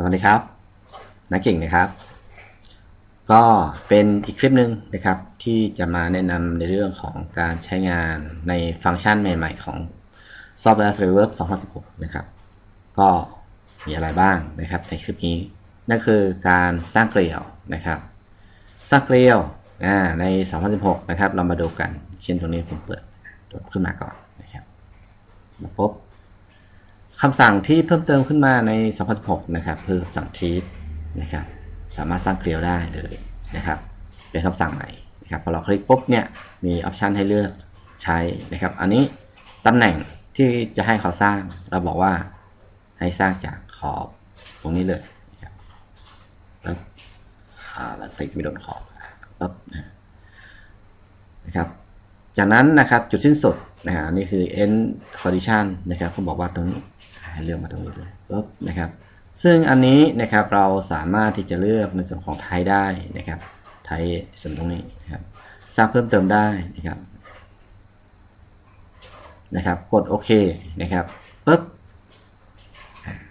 สวัสดีครับนักเก่งนะครับ ก็เป็นอีกคลิปหนึ่งนะครับ ที่จะมาแนะนำในเรื่องของการใช้งานในฟังก์ชันใหม่ ๆ ของ Software Framework 2016 นะครับ ก็มีอะไรบ้างนะครับ ในคลิปนี้ นั่นคือการสร้างเกลียวนะครับ สร้างเกลียวใน 2016 นะครับ เรามาดูกัน เช่นตรงนี้ผมเปิดตัวขึ้นมาก่อนนะครับมาพบ คำสั่งที่เพิ่มเติมขึ้นมาใน 2016 นะครับ คือสั่งชีตนะครับ สามารถสร้างเกลียวได้เลยนะครับ เป็นคำสั่งใหม่นะครับ พอเราคลิกปุ๊บเนี่ย มีออปชันให้เลือกใช้นะครับ อันนี้ตำแหน่งที่จะให้เขาสร้าง เราบอกว่าให้สร้างจากขอบตรงนี้เลยนะครับ แล้วเราคลิกไปโดนขอบปุ๊บนะครับ จากนั้นนะครับจุดสิ้นสุด นะฮะนี่คือ end condition นะครับเขาบอกว่าตรงนี้ให้เลือกมาตรงนี้เลยปุ๊บนะครับ ซึ่งอันนี้นะครับเราสามารถที่จะเลือกในส่วนของไทยได้นะครับไทยส่วนตรงนี้นะครับสร้างเพิ่มเติมได้นะครับนะครับ กดโอเคนะครับปุ๊บ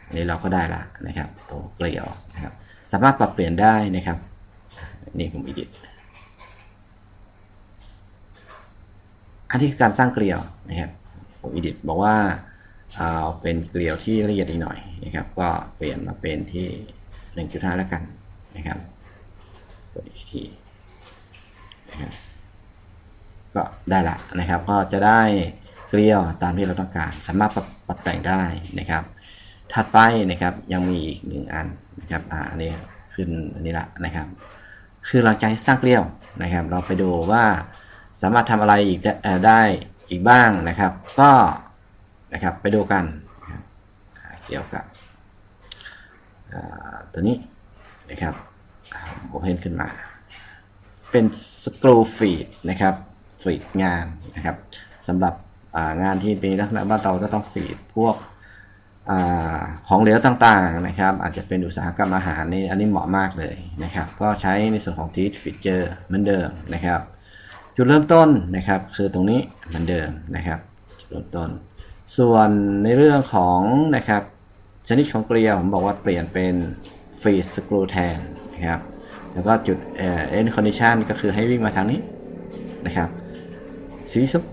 อันนี้เราก็ได้ละนะครับ ตัวเกลียวนะครับ สามารถปรับเปลี่ยนได้นะครับ นี่ผม edit อันนี้คือการสร้างเกลียวนะครับผม edit บอกว่าเอาเป็นเกลียวที่ละเอียดอีกหน่อยนะครับ ก็เปลี่ยนมาเป็นที่1.5แล้วกันนะครับกดอีกทีนะครับก็ได้ละนะครับ ก็จะได้เกลียวตามที่เราต้องการ สามารถปรับปรับแต่งได้นะครับ ถัดไปนะครับยังมีอีกหนึ่งอันนะครับอ่าอันนี้ขึ้นอันนี้ละนะครับ คือเราจะสร้างเกลียวนะครับ เราไปดูว่า สามารถทำอะไรอีกได้อีกบ้างนะครับ ก็นะครับไปดูกันเกี่ยวกับตัวนี้นะครับโอเพนขึ้นมา เป็นสกรูฟีดนะครับฟีดงานนะครับสำหรับงานที่เป็นลักษณะบ้านเราก็ต้องฟีดพวกอของเหลวต่างๆนะครับ อาจจะเป็นอุตสาหกรรมอาหารนี่อันนี้เหมาะมากเลยนะครับ ก็ใช้ในส่วนของทีสฟีเจอร์เหมือนเดิมนะครับ จุดเริ่มต้นนะครับ คือตรงนี้เหมือนเดิมนะครับจุดเริ่มต้น ส่วนในเรื่องของนะครับชนิดของเกลียวผมบอกว่าเปลี่ยนเป็นฟีดสกรูแทนนะครับแล้วก็จุดเอ่อ end condition ก็คือให้วิ่งมาทางนี้นะครับสีชม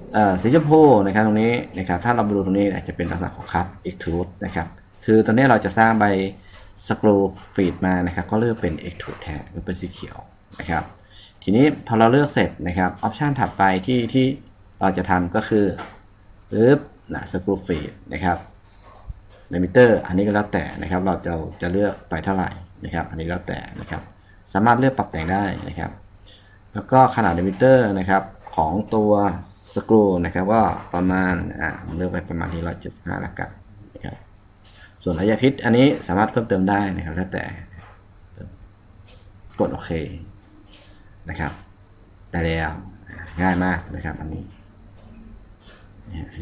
สีชมพูนะครับตรงนี้นะครับถ้าเราดูตรงนี้จะเป็นลักษณะของคัพ extrude นะครับคือตอนนี้เราจะสร้างใบสกรูฟีดมานะครับก็เลือกเป็น extrude แทนเป็นสีเขียวนะครับ ทีนี้พอเราเลือกเสร็จนะครับออปชันถัดไปที่ที่เราจะทำก็คือปึ๊บนะสกรูฟีดนะครับลิมิเตอร์อันนี้ก็แล้วแต่นะครับ เราจะจะเลือกไปเท่าไหร่นะครับ อันนี้แล้วแต่นะครับ สามารถเลือกปรับแต่งได้นะครับ แล้วก็ขนาดลิมิเตอร์นะครับของตัวสกรูนะครับก็ประมาณอ่าเลือกไปประมาณที่ร้อยเจ็ดสิบห้าละกันนะครับส่วนระยะพิษอันนี้สามารถเพิ่มเติมได้นะครับแล้วแต่กดโอเค นะครับได้แล้วง่ายมากนะครับอันนี้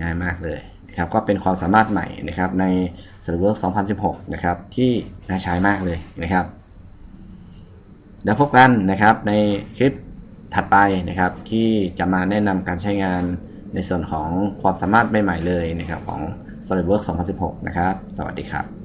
ง่ายมากเลยนะครับก็เป็นความสามารถใหม่นะครับใน s e r v e r 2016 นะครับที่น่าใช้มากเลยนะครับเดี๋ยวพบกันนะครับในคลิปถัดไปนะครับที่จะมาแนะนำการใช้งานในส่วนของความสามารถใหม่ๆเลยนะครับของ SolidWorks 2016 นะครับ สวัสดีครับ